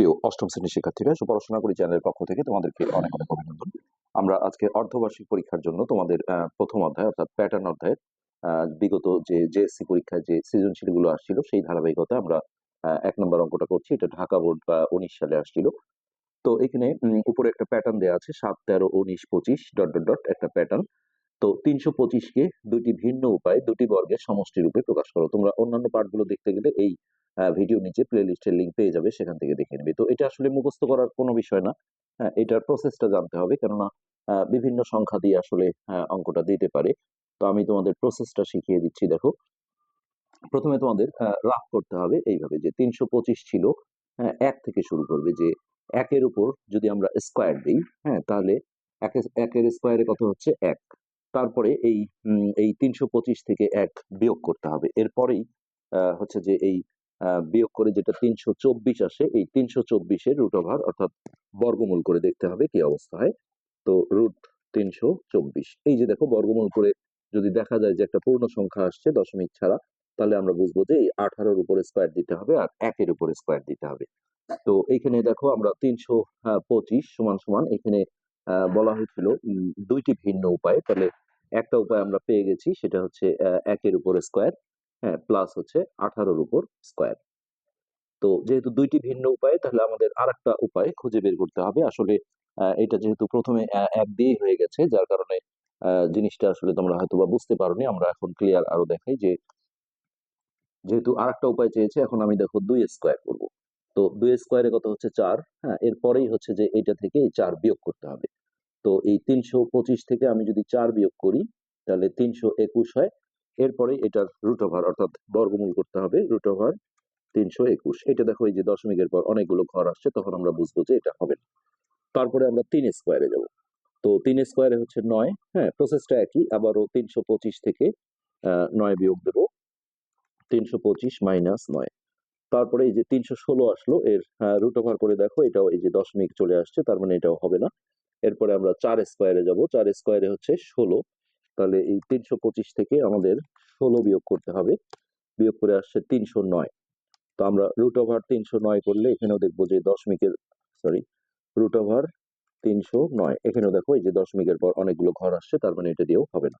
প্রিয় অষ্টম শ্রেণির শিক্ষার্থীরা, সুপড়াশোনা করি চ্যানেলের পক্ষ থেকে তোমাদেরকে অনেক অনেক অভিনন্দন। আমরা আজকে অর্ধবার্ষিক পরীক্ষার জন্য তোমাদের প্রথম অধ্যায় অর্থাৎ প্যাটার্ন অধ্যায়ের বিগত যে জেএসসি পরীক্ষায় যে সৃজনশীলগুলো আসছিল, সেই ধারাবাহিকতা আমরা এক নম্বর অঙ্কটা করছি। এটা ঢাকা বোর্ড বা উনিশ সালে আসছিল। তো এখানে উপরে একটা প্যাটার্ন দেওয়া আছে, সাত, তেরো, উনিশ, পঁচিশ ডট ডট ডট একটা প্যাটার্ন তো তিনশো পঁচিশকে দুটি ভিন্ন উপায়ে, দুটি বর্গের সমষ্টি রূপে প্রকাশ করো। তোমরা অন্যান্য পার্টগুলো দেখতে গেলে এই ভিডিও নিচে প্লে লিস্টের লিঙ্ক পেয়ে যাবে সেখান থেকে দেখে নেবে। তো এটা আসলে মুখস্থ করার কোনো বিষয় না। হ্যাঁ, এটার প্রসেসটা জানতে হবে কেননা বিভিন্ন সংখ্যা দিয়ে আসলে অঙ্কটা দিতে পারে। তো আমি তোমাদের প্রসেসটা শিখিয়ে দিচ্ছি দেখো। প্রথমে তোমাদের রাফ করতে হবে এইভাবে যে তিনশো পঁচিশ ছিল হ্যাঁ, এক থেকে শুরু করবে যে একের উপর যদি আমরা স্কোয়ার দিই হ্যাঁ তাহলে একে- একের স্কোয়ারে কত হচ্ছে? এক। তারপরে এই এই তিনশো পঁচিশ থেকে এক বিয়োগ করতে হবে। এরপরেই হচ্ছে যে এই বিয়োগ করে যেটা তিনশো চব্বিশ আসে, এই তিনশো চব্বিশের রুট ওভার অর্থাৎ বর্গমূল করে দেখতে হবে কি অবস্থা হয়। তো রুট তিনশো চব্বিশ। এই যে দেখো বর্গমূল করে যদি দেখা যায় যে একটা পূর্ণ সংখ্যা আসছে দশমিক ছাড়া, তাহলে আমরা বুঝব যে এই আঠারোর উপরে স্কোয়ার দিতে হবে আর একের উপরে স্কোয়ার দিতে হবে। তো এইখানে দেখো আমরা তিনশো পঁচিশ সমান সমান এখানে বলা হয়েছিল দুইটি ভিন্ন উপায়। তাহলে একটা উপায় আমরা পেয়ে গেছি, সেটা হচ্ছে একের উপর স্কোয়ার হ্যাঁ প্লাস হচ্ছে আঠারোর উপর স্কোয়ার তো যেহেতু দুইটি ভিন্ন উপায়, তাহলে আমাদের আরেকটা উপায় খুঁজে বের করতে হবে। আসলে এটা যেহেতু প্রথমে এক দিয়ে হয়ে গেছে, যার কারণে জিনিসটা আসলে তোমরা হয়তো বা বুঝতে পারোনি। আমরা এখন ক্লিয়ার আরও দেখাই যে, যেহেতু আরেকটা উপায় চেয়েছে, এখন আমি দেখো দুই স্কোয়ার করব। তো দুই স্কোয়ারে কত হচ্ছে চার হ্যাঁ এরপরেই হচ্ছে যে এটা থেকে এই চার বিয়োগ করতে হবে। তো এই তিনশো পঁচিশ থেকে আমি যদি চার বিয়োগ করি, তাহলে তিনশো একুশ হয় এরপরে এটার রুট ওভার অর্থাৎ বর্গমূল করতে হবে রুট ওভার তিনশো একুশ। এটা দেখো, এই যে দশমিকের পর অনেকগুলো ঘর আসছে, তখন আমরা বুঝব যে এটা হবে না। তারপরে আমরা তিন স্কোয়ারে যাব। তো তিন স্কোয়ারে হচ্ছে নয় হ্যাঁ প্রসেসটা একই, আবারও তিনশো পঁচিশ থেকে নয় বিয়োগ দেবো। তিনশো পঁচিশ মাইনাস নয়। তারপরে এই যে তিনশো ষোলো আসলো, এর রুট ওভার করে দেখো, এটাও এই যে দশমিক চলে আসছে, তার মানে এটাও হবে না। এরপরে আমরা চার স্কোয়ারে যাব। চার স্কোয়ারে হচ্ছে ষোলো। তাহলে এই তিনশো পঁচিশ থেকে আমাদের ষোলো বিয়োগ করতে হবে। বিয়োগ করে আসছে তিনশো নয়। তো আমরা রুট ওভার তিনশো নয় করলে এখানেও দেখব যে দশমিকের সরি রুট ওভার তিনশো নয়। এখানেও দেখো এই যে দশমিকের পর অনেকগুলো ঘর আসছে, তার মানে এটা দিয়েও হবে না।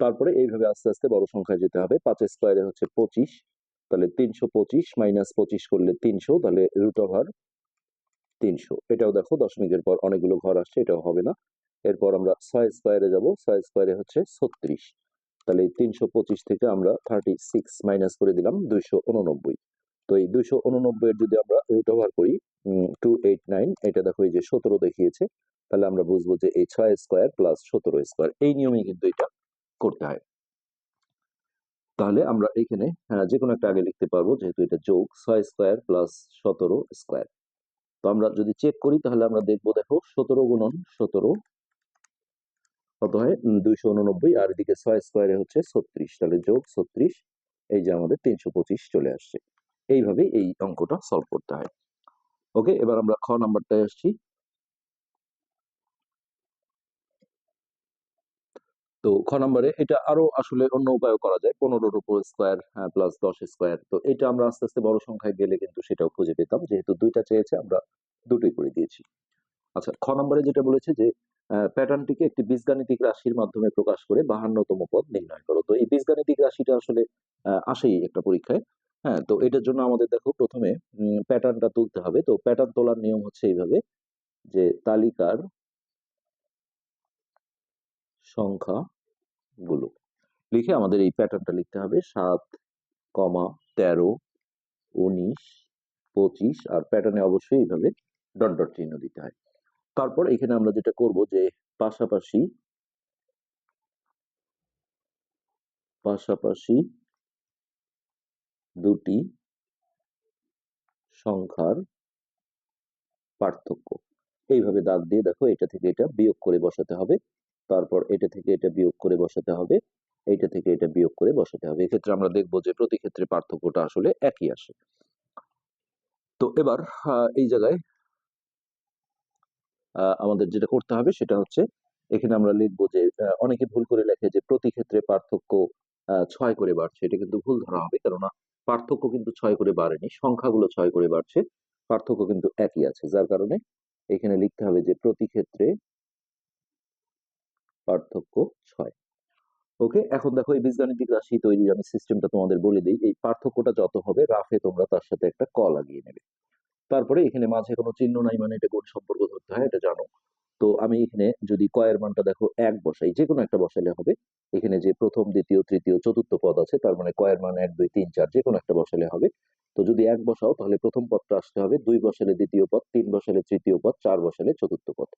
তারপরে এইভাবে আস্তে আস্তে বড় সংখ্যায় যেতে হবে। পাঁচ স্কোয়ারে হচ্ছে পঁচিশ। তাহলে তিনশো পঁচিশ মাইনাস পঁচিশ করলে তিনশো, তাহলে রুট ওভার তিনশো। এটাও দেখো দশমিকের পর অনেকগুলো ঘর আসছে, এটাও হবে না। এরপর আমরা ছয় স্কোয়ারে যাব। ছয় স্কোয়ারে হচ্ছে ছত্রিশ। তাহলে তিনশো পঁচিশ থেকে আমরা থার্টি সিক্স মাইনাস করে দিলাম দুইশো উননব্বই। তো এই দুইশো উননব্বই এর যদি আমরা রুট ওভার করি টু এইট নাইন এটা দেখো এই যে সতেরো দেখিয়েছে। তাহলে আমরা বুঝব যে এই ছয় স্কোয়ার প্লাস সতেরো স্কোয়ার এই নিয়মেই কিন্তু এটা করতে হয়। তাহলে আমরা এখানে আহ, যে কোনো একটা আগে লিখতে পারব যেহেতু এটা যোগ ছয় স্কোয়ার প্লাস সতেরো স্কোয়ার তো আমরা যদি চেক করি তাহলে আমরা দেখব দেখো সতেরো গুণন সতেরো কত হয়? দুইশো উননব্বই আর এদিকে ছয় স্কোয়ারে হচ্ছে ছত্রিশ। তাহলে যোগ ছত্রিশ, এই যে আমাদের তিনশো পঁচিশ চলে আসছে। এইভাবে এই অঙ্কটা সলভ করতে হয়। ওকে এবার আমরা খ নাম্বারটায় আসছি। তো খ নম্বরে এটা আরও আসলে অন্য উপায় করা যায়। পনেরোর উপর স্কোয়ার প্লাস দশ স্কোয়ার তো এটা আমরা আস্তে আস্তে বড় সংখ্যায় গেলে কিন্তু সেটাও খুঁজে পেতাম। যেহেতু দুইটা চেয়েছে, আমরা দুটোই করে দিয়েছি। আচ্ছা খ নম্বরে যেটা বলেছে যে প্যাটার্নটিকে একটি বীজগাণিতিক রাশির মাধ্যমে প্রকাশ করে বাহান্নতম পদ নির্ণয় করো। তো এই বীজগাণিতিক রাশিটা আসলে আসেই একটা পরীক্ষায়। হ্যাঁ তো এটার জন্য আমাদের দেখো প্রথমে প্যাটার্নটা তুলতে হবে। তো প্যাটার্ন তোলার নিয়ম হচ্ছে এইভাবে, যে তালিকার সংখ্যা গুলো লিখে আমাদের এই প্যাটার্নটা লিখতে হবে। সাত, কমা, তেরো, উনিশ, পঁচিশ, আর প্যাটার্নে অবশ্যই এইভাবে ডট ডট চিহ্ন দিতে হয়। তারপর এখানে আমরা যেটা করব যে পাশাপাশি পাশাপাশি দুটি সংখ্যার পার্থক্য। এইভাবে দাগ দিয়ে দেখো এটা থেকে এটা বিয়োগ করে বসাতে হবে, তারপর এটা থেকে এটা বিয়োগ করে বসাতে হবে, এইটা থেকে এটা বিয়োগ করে বসাতে হবে। এক্ষেত্রে আমরা দেখব যে প্রতি ক্ষেত্রে পার্থক্যটা আসলে একই আসে। তো এবার এই জায়গায় আমাদের যেটা করতে হবে সেটা হচ্ছে এখানে আমরা লিখব যে অনেকে ভুল করে লেখে যে, প্রতি ক্ষেত্রে পার্থক্য ছয় করে বাড়ছে। এটা কিন্তু ভুল ধরা হবে কেননা পার্থক্য কিন্তু ছয় করে বাড়েনি, সংখ্যাগুলো ছয় করে বাড়ছে, পার্থক্য কিন্তু একই আছে। যার কারণে এখানে লিখতে হবে যে, প্রতি ক্ষেত্রে পার্থক্য ছয়। ওকে, এখন দেখো এই বীজগাণিতিক রাশি তৈরির আমি সিস্টেমটা তোমাদের বলে দিই। এই পার্থক্যটা যত হবে, রাফে তোমরা তার সাথে একটা ক লাগিয়ে নেবে। তারপরে এখানে মাঝে কোনো চিহ্ন নাই মানে এটা গুণ সম্পর্ক ধরতে হয়, এটা জানো। তো আমি এখানে যদি কয়ের মানটা দেখো এক বসাই যে কোনো একটা বসাইলে হবে। এখানে যে প্রথম, দ্বিতীয়, তৃতীয়, চতুর্থ পদ আছে, তার মানে কয়ের মান এক, দুই, তিন, চার যে কোনো একটা বসালে হবে। তো যদি এক বসাও, তাহলে প্রথম পদটা আসতে হবে, দুই বসালে দ্বিতীয় পদ, তিন বসালে তৃতীয় পদ, চার বসালে চতুর্থ পদ।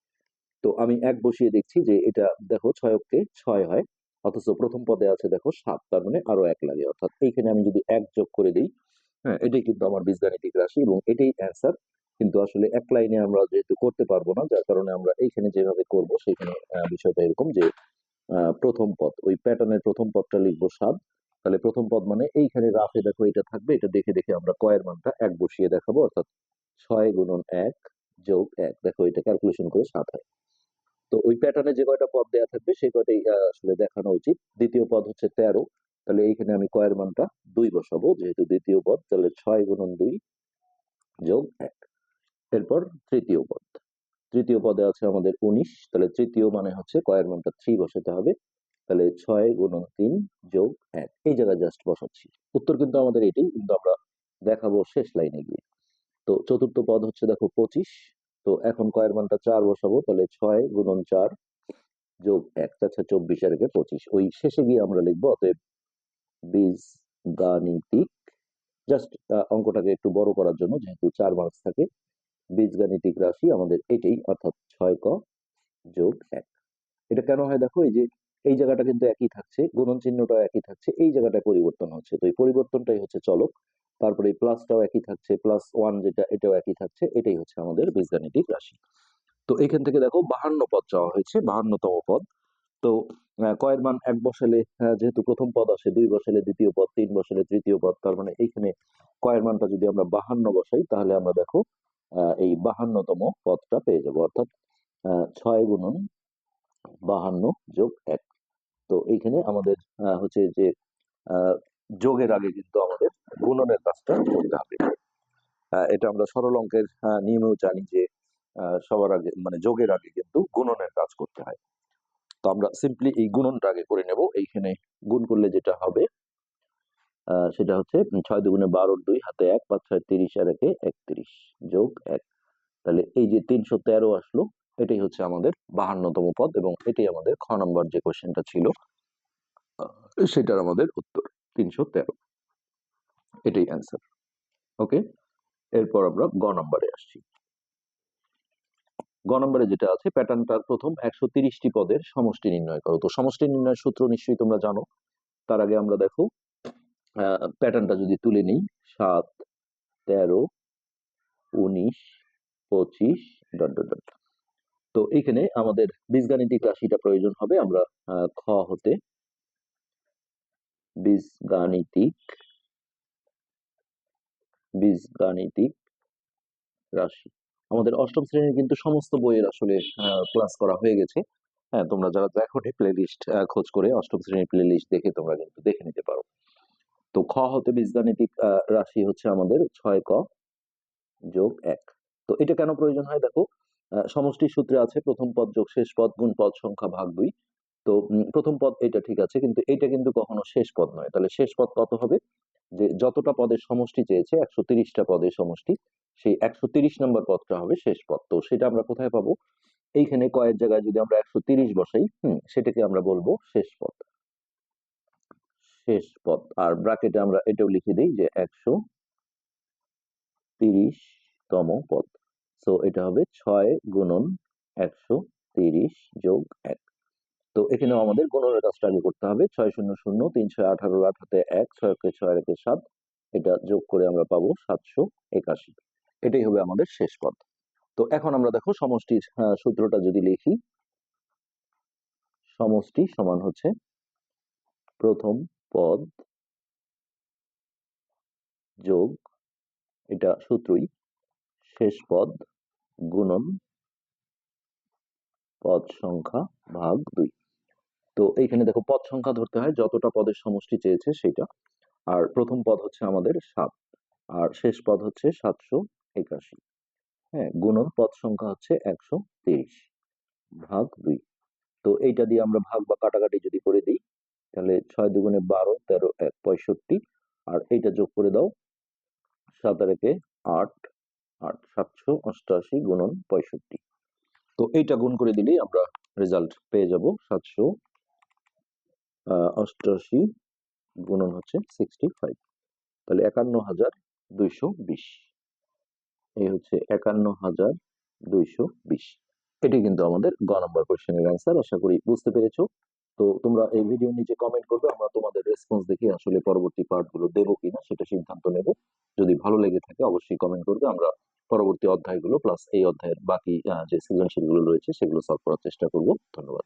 তো আমি এক বসিয়ে দেখছি যে এটা দেখো ছয়ককে ছয় হয়, অথচ প্রথম পদে আছে দেখো সাত, তার মানে আরও এক লাগে। অর্থাৎ এইখানে আমি যদি এক যোগ করে দিই হ্যাঁ এটাই কিন্তু আমার বীজগাণিতিক রাশি এবং এটাই অ্যান্সার কিন্তু আসলে এক লাইনে আমরা যেহেতু করতে পারব না, যার কারণে আমরা এইখানে যেভাবে করব সেখানে বিষয়টা এরকম যে প্রথম পদ, ওই প্যাটার্নের প্রথম পদটা লিখব সাত। তাহলে প্রথম পদ মানে এইখানে রাফে দেখো এটা থাকবে, এটা দেখে দেখে আমরা কয়ের মানটা এক বসিয়ে দেখাবো, অর্থাৎ ছয় গুণন এক যোগ এক। দেখো এটা ক্যালকুলেশন করে সাত হয়। তো ওই প্যাটার্নে যে কয়টা পদ দেওয়া থাকবে, সেই কয়টাই আসলে দেখানো উচিত। দ্বিতীয় পদ হচ্ছে তেরো। তাহলে এইখানে আমি কয়ের মানটা দুই বসাবো, যেহেতু দ্বিতীয় পদ, তাহলে ছয় গুণন দুই যোগ এক। এরপর তৃতীয় পদ। তৃতীয় পদে আছে আমাদের উনিশ, তাহলে তৃতীয় মানে হচ্ছে কয়ের মানটা থ্রি বসাতে হবে, তাহলে ছয় গুণন তিন যোগ এক। এই জায়গায় জাস্ট বসাচ্ছি। উত্তর কিন্তু আমাদের এটাই, কিন্তু আমরা দেখাবো শেষ লাইনে গিয়ে। তো চতুর্থ পদ হচ্ছে দেখো পঁচিশ, তো এখন কয়ের মানটা চার বসাবো, তাহলে ছয় গুণন চার যোগ এক আচ্ছা চব্বিশ আর পঁচিশ। ওই শেষে গিয়ে আমরা লিখব, অতএব বীজ গাণিতিক জাস্ট অঙ্কটাকে একটু বড় করার জন্য, যেহেতু চার মার্কস থাকে বীজগাণিতিক রাশি আমাদের এটাই, অর্থাৎ ছয় ক যোগ এক। এটা কেন হয় দেখো, এই যে, এই জায়গাটা কিন্তু একই থাকছে, গুণন চিহ্নটাও একই থাকছে, এই জায়গাটায় পরিবর্তন হচ্ছে। তো এই পরিবর্তনটাই হচ্ছে চলক। তারপরে এই প্লাসটাও একই থাকছে, প্লাস ওয়ান যেটা, এটাও একই থাকছে, এটাই হচ্ছে আমাদের বীজগাণিতিক রাশি। তো এখান থেকে দেখো, বাহান্ন পদ চাওয়া হয়েছে, বাহান্নতম পদ। তো কয়ের মান এক বসালে যেহেতু প্রথম পদ আসে, দুই বসালে দ্বিতীয় পদ, তিন বসালে তৃতীয় পদ, তার মানে এইখানে কয়ের মানটা যদি আমরা বাহান্ন বসাই, তাহলে আমরা দেখো এই বাহান্নতম পদটা পেয়ে যাব। অর্থাৎ ছয় গুণন বাহান্ন যোগ এক। তো এইখানে আমাদের হচ্ছে যে যোগের আগে কিন্তু আমাদের গুণনের কাজটা করতে হবে। এটা আমরা সরল অঙ্কের নিয়মেও জানি যে সবার আগে মানে যোগের আগে কিন্তু গুণনের কাজ করতে হয়। তো আমরা সিম্পলি এই গুণনটা আগে করে নেব। এইখানে গুণ করলে যেটা হবে সেটা হচ্ছে ছয় দুগুণে বারোর দুই, হাতে এক, পাঁচ ছয় তিরিশ, আর একে একত্রিশ যোগ এক। তাহলে এই যে তিনশো তেরো আসলো, এটাই হচ্ছে আমাদের বাহান্নতম পদ এবং এটাই আমাদের খ নম্বর যে কোশ্চেনটা ছিল সেটার আমাদের উত্তর, তিনশো তেরো। এটাই অ্যান্সার ওকে এরপর আমরা গ নম্বরে আসছি। গ নম্বরে যেটা আছে প্যাটার্নটার প্রথম একশো তিরিশটি পদের সমষ্টি নির্ণয় করো। তো সমষ্টি নির্ণয়ের সূত্র নিশ্চয়ই তোমরা জানো। তার আগে আমরা দেখো প্যাটার্নটা যদি তুলে নিই, সাত, তেরো, উনিশ, পঁচিশ ডট ডট তো এখানে আমাদের বীজগাণিতিক রাশিটা প্রয়োজন হবে। আমরা খ হতে বীজগাণিতিক বীজগাণিতিক রাশি আমাদের অষ্টম শ্রেণির কিন্তু সমস্ত বইয়ের আসলে ক্লাস করা হয়ে গেছে। হ্যাঁ তোমরা যারা দেখো প্লে লিস্ট খোঁজ করে অষ্টম শ্রেণির প্লে লিস্ট দেখে তোমরা কিন্তু দেখে নিতে পারো। তো খ হতে বীজগাণিতিক রাশি হচ্ছে আমাদের ছয় ক যোগ এক। তো এটা কেন প্রয়োজন হয়? দেখো সমষ্টির সূত্রে আছে প্রথম পদ যোগ শেষ পদ, গুণ পদ সংখ্যা ভাগ দুই। তো প্রথম পদ এটা ঠিক আছে, কিন্তু এটা কিন্তু কখনো শেষ পদ নয়। তাহলে শেষ পদ কত হবে? যে যতটা পদের সমষ্টি চেয়েছে, একশো তিরিশটা পদের সমষ্টি সেই একশো তিরিশ নম্বর পদটা হবে শেষ পদ। তো সেটা আমরা কোথায় পাবো? এইখানে কয়ের জায়গায় যদি আমরা একশো তিরিশ বসাই, হুম, সেটাকে আমরা বলব শেষ পদ। শেষ পদ। আর ব্র্যাকেটে আমরা এটাও লিখে দিই যে একশো তম পদ। সো এটা হবে ছয় গুণন একশো তিরিশ যোগ এক। তো এখানেও আমাদের গুণনের কাজটা আগে করতে হবে। ছয় শূন্য শূন্য, তিন ছয় আঠারো, আট হাতে এক, ছয় ছয় রেখে সাত। এটা যোগ করে আমরা পাবো সাতশো একাশি। এটাই হবে আমাদের শেষ পদ। তো এখন আমরা দেখো সমষ্টির আহ, সূত্রটা যদি লিখি সমষ্টি সমান হচ্ছে প্রথম পদ যোগ এটা সূত্রই শেষ পদ গুণন পদ সংখ্যা ভাগ দুই। তো এইখানে দেখো পদ সংখ্যা ধরতে হয় যতটা পদের সমষ্টি চেয়েছে সেটা আর প্রথম পদ হচ্ছে আমাদের সাত আর শেষ পদ হচ্ছে সাতশো একাশি। হ্যাঁ গুণন পদ সংখ্যা হচ্ছে একশো তিরিশ ভাগ দুই। তো এইটা দিয়ে আমরা ভাগ বা কাটাকাটি যদি করে দিই, তাহলে ছয় দুগুণে বারো, তেরো, এক, পঁয়ষট্টি। আর এইটা যোগ করে দাও, সাত আর আট আট সাতশো অষ্টআশি গুণন পঁয়ষট্টি। তো এইটা গুণ করে দিলেই আমরা রেজাল্ট পেয়ে যাব সাতশো অষ্টআশি গুণন হচ্ছে সিক্সটি ফাইভ তাহলে একান্ন হাজার দুইশো বিশ। এই হচ্ছে একান্ন হাজার দুইশো বিশ। এটি কিন্তু আমাদের গ নম্বর কোশ্চেনের অ্যান্সার আশা করি বুঝতে পেরেছ। তো তোমরা এই ভিডিও নিচে কমেন্ট করবে, আমরা তোমাদের রেসপন্স দেখে আসলে পরবর্তী পার্টগুলো দেবো কিনা সেটা সিদ্ধান্ত নেব। যদি ভালো লেগে থাকে, অবশ্যই কমেন্ট করবে। আমরা পরবর্তী অধ্যায়গুলো প্লাস এই অধ্যায়ের বাকি যে সৃজনশীলগুলো রয়েছে সেগুলো সলভ করার চেষ্টা করব। ধন্যবাদ।